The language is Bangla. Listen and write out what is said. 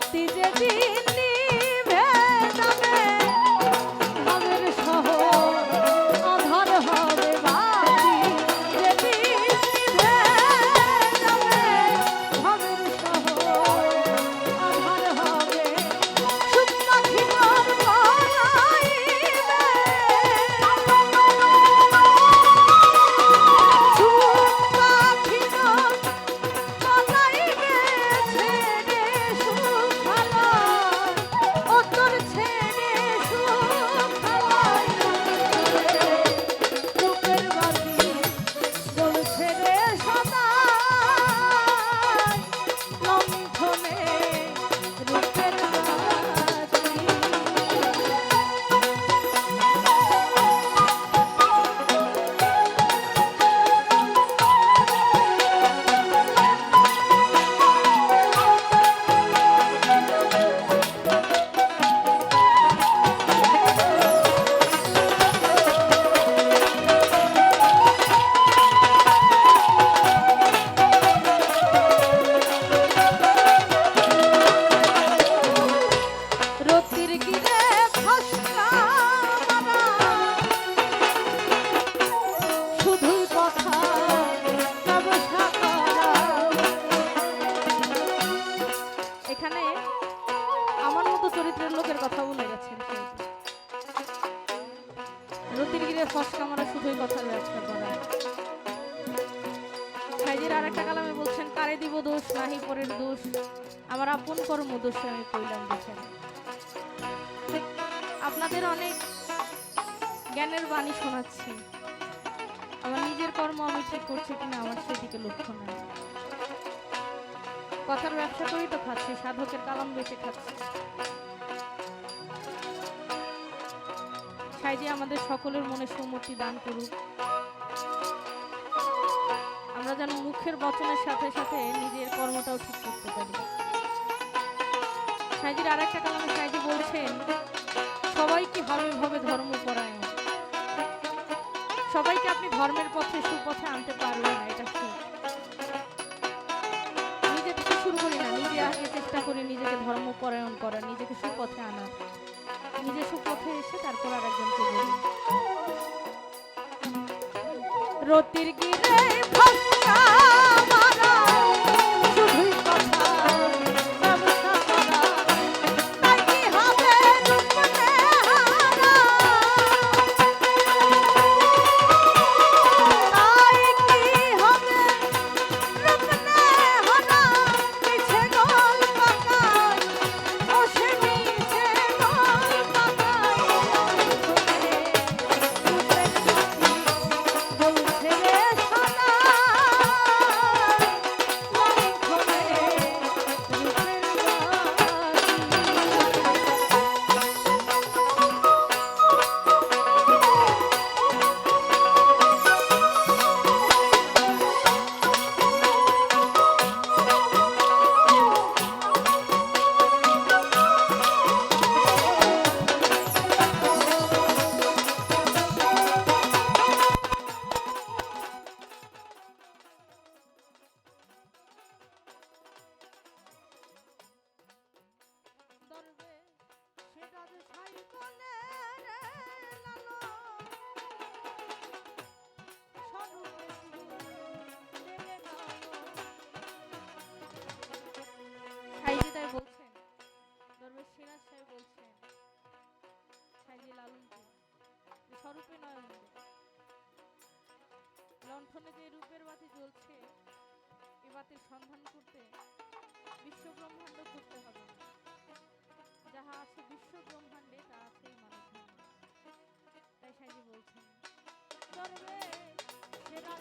রাতি যেদিন এখানে আমার মতো চরিত্রের লোকের কথা বলে গেছেন রতির গিরে ফসকা মারা শুধুই কথার ব্যবসা করা সাইজের আর একটা বলছেন, কারে দিব দোষ, নাহি পরের দোষ? আমার আপন কর্ম দোষে আমি কইলাম দেখেন। আপনাদের অনেক জ্ঞানের বাণী শোনাচ্ছি। আমার নিজের কর্ম আমি ঠিক করছি কিনা আমার সেদিকে লক্ষ্য নাই। কথার ব্যবসা করেই তো খাচ্ছি, সাধকের কালাম বেঁচে খাচ্ছি। সাইজি আমাদের সকলের মনে সুমতি দান করুক। আমরা যেন মুখের বচনের সাথে সাথে নিজের কর্মটাও ঠিক করতে পারি। সাইজির আর একটা কালামে সাইজি বলছেন সবাই কি হবে ভাবে ধর্মপরায়ণ সবাইকে আপনি ধর্মের পথে, সুপথে আনতে পারবেন না, এটা ঠিক। নিজে থেকে শুরু করি না, নিজে আগে চেষ্টা করি নিজেকে ধর্মপরায়ণ করার, নিজেকে সুপথে আনার নিজে সুপথে এসে তারপর আর একজনকে বলি? রতির গিরে ফাঁকা স্বরূপে নয়ন লণ্ঠনে যে রূপের বাতি জ্বলছে, এ বাতির সন্ধান করতে বিশ্ব ব্রহ্মাণ্ড করতে হবে। যাহা আছে বিশ্ব ব্রহ্মাণ্ডে তা আছে মানব তাই বলছেন সেরা